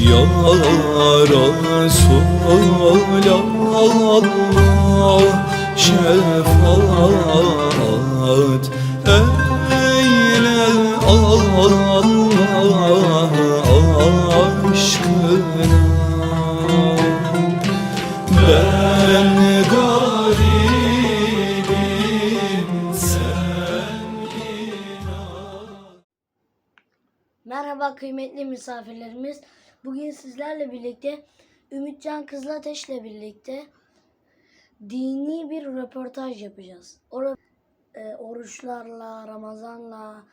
Ya Resulallah şefaat eyle Allah aşkına Ben garibim sen Merhaba kıymetli misafirlerimiz. Bugün sizlerle birlikte Ümitcan Kızılateş'le birlikte dini bir röportaj yapacağız. O e, oruçlarla, Ramazan'la,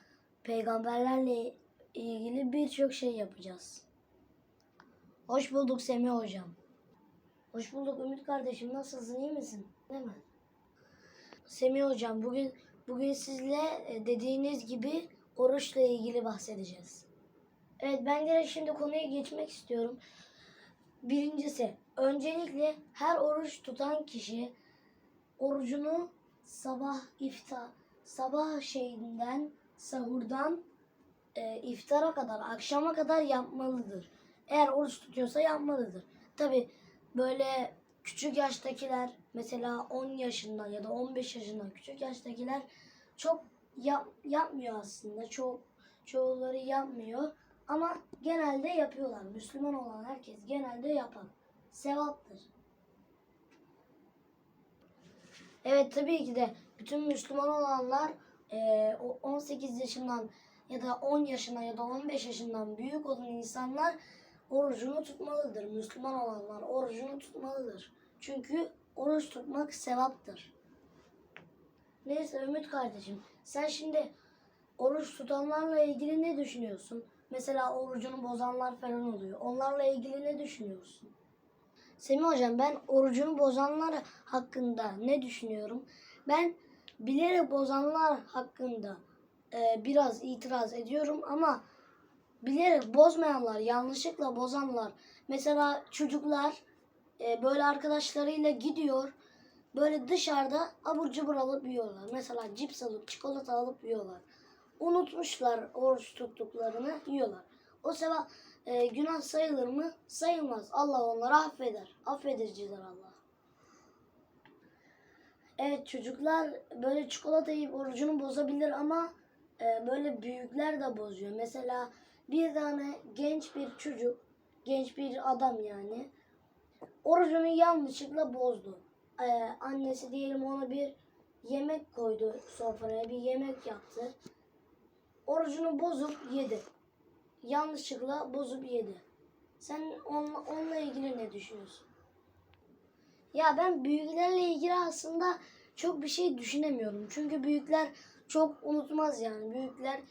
peygamberlerle ilgili birçok şey yapacağız. Hoş bulduk Semih Hocam. Hoş bulduk Ümit kardeşim. Nasılsın? iyi misin? Değil mi? Semih Hocam bugün bugün sizle e, dediğiniz gibi oruçla ilgili bahsedeceğiz. Evet ben direkt şimdi konuya geçmek istiyorum. Birincisi öncelikle her oruç tutan kişi orucunu sabah iftar sabah şeyinden sahurdan e, iftara kadar akşama kadar yapmalıdır. Eğer oruç tutuyorsa yapmalıdır. Tabi böyle küçük yaştakiler mesela 10 yaşından ya da 15 yaşından küçük yaştakiler çok yap, yapmıyor aslında. Çok çoğuları yapmıyor ama genelde yapıyorlar. Müslüman olan herkes genelde yapar. Sevaptır. Evet tabii ki de bütün Müslüman olanlar eee, o 18 yaşından ya da 10 yaşına ya da 15 yaşından büyük olan insanlar orucunu tutmalıdır. Müslüman olanlar orucunu tutmalıdır. Çünkü oruç tutmak sevaptır. Neyse Ümit kardeşim sen şimdi oruç tutanlarla ilgili ne düşünüyorsun? Mesela orucunu bozanlar falan oluyor. Onlarla ilgili ne düşünüyorsun? Semih hocam ben orucunu bozanlar hakkında ne düşünüyorum? Ben bilerek bozanlar hakkında e, biraz itiraz ediyorum ama bilerek bozmayanlar, yanlışlıkla bozanlar, mesela çocuklar e, böyle arkadaşlarıyla gidiyor, böyle dışarıda abur cubur alıp yiyorlar. Mesela cips alıp, çikolata alıp yiyorlar. Unutmuşlar oruç tuttuklarını yiyorlar. O sevap e, günah sayılır mı? Sayılmaz. Allah onları affeder. Affedicidir Allah. Evet çocuklar böyle çikolata yiyip orucunu bozabilir ama e, böyle büyükler de bozuyor. Mesela bir tane genç bir çocuk, genç bir adam yani orucunu yanlışlıkla bozdu. E, annesi diyelim ona bir yemek koydu sofraya, bir yemek yaptı. Orucunu bozup yedi. Yanlışlıkla bozup yedi. Sen onunla, onunla ilgili ne düşünüyorsun? Ya ben büyüklerle ilgili aslında çok bir şey düşünemiyorum. Çünkü büyükler çok unutmaz yani. Büyükler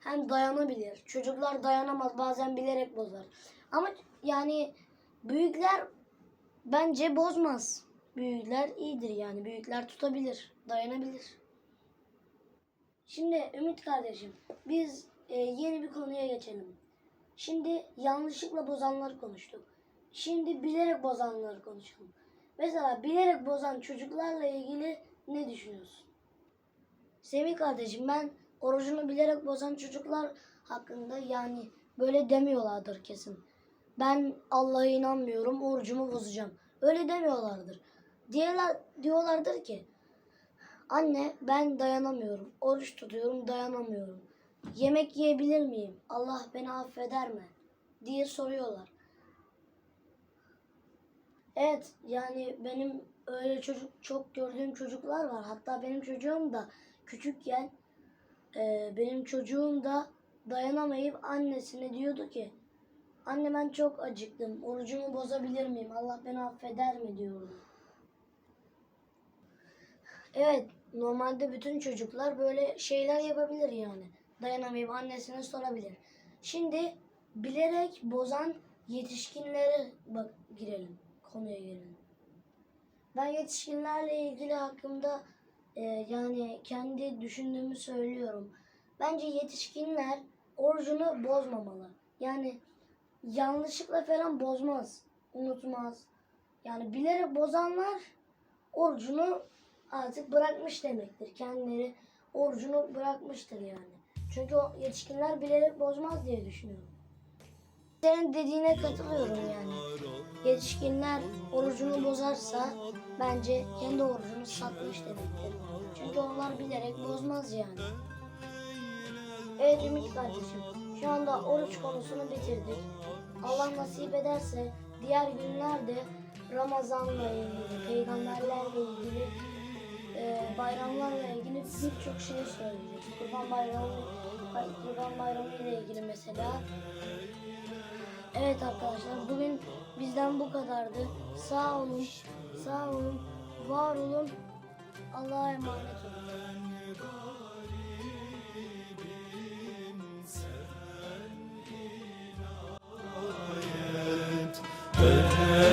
hem dayanabilir. Çocuklar dayanamaz. Bazen bilerek bozar. Ama yani büyükler bence bozmaz. Büyükler iyidir yani. Büyükler tutabilir. Dayanabilir. Şimdi Ümit kardeşim biz e, yeni bir konuya geçelim. Şimdi yanlışlıkla bozanları konuştuk. Şimdi bilerek bozanları konuşalım. Mesela bilerek bozan çocuklarla ilgili ne düşünüyorsun? Semih kardeşim ben orucunu bilerek bozan çocuklar hakkında yani böyle demiyorlardır kesin. Ben Allah'a inanmıyorum orucumu bozacağım. Öyle demiyorlardır. Diyorlar, diyorlardır ki Anne ben dayanamıyorum. Oruç tutuyorum dayanamıyorum. Yemek yiyebilir miyim? Allah beni affeder mi? diye soruyorlar. Evet yani benim öyle çocuk çok gördüğüm çocuklar var. Hatta benim çocuğum da küçükken e, benim çocuğum da dayanamayıp annesine diyordu ki Anne ben çok acıktım. Orucumu bozabilir miyim? Allah beni affeder mi diyordu. Evet, normalde bütün çocuklar böyle şeyler yapabilir yani. Dayanamayıp annesine sorabilir. Şimdi bilerek bozan yetişkinlere bak girelim. Konuya girelim. Ben yetişkinlerle ilgili hakkında e, yani kendi düşündüğümü söylüyorum. Bence yetişkinler orucunu bozmamalı. Yani yanlışlıkla falan bozmaz. Unutmaz. Yani bilerek bozanlar orucunu artık bırakmış demektir. Kendileri orucunu bırakmıştır yani. Çünkü o yetişkinler bilerek bozmaz diye düşünüyorum. Senin dediğine katılıyorum yani. Yetişkinler orucunu bozarsa bence kendi orucunu satmış demektir. Çünkü onlar bilerek bozmaz yani. Evet Ümit kardeşim. Şu anda oruç konusunu bitirdik. Allah nasip ederse diğer günlerde Ramazan'la ilgili, peygamberlerle ilgili, e, bayramlarla ilgili birçok şey söyleyeceğiz. Kurban Bayramı, Kurban Bayramı ile ilgili mesela. Evet arkadaşlar bugün bizden bu kadardı. Sağ olun, sağ olun, var olun. Allah'a emanet olun. Eyle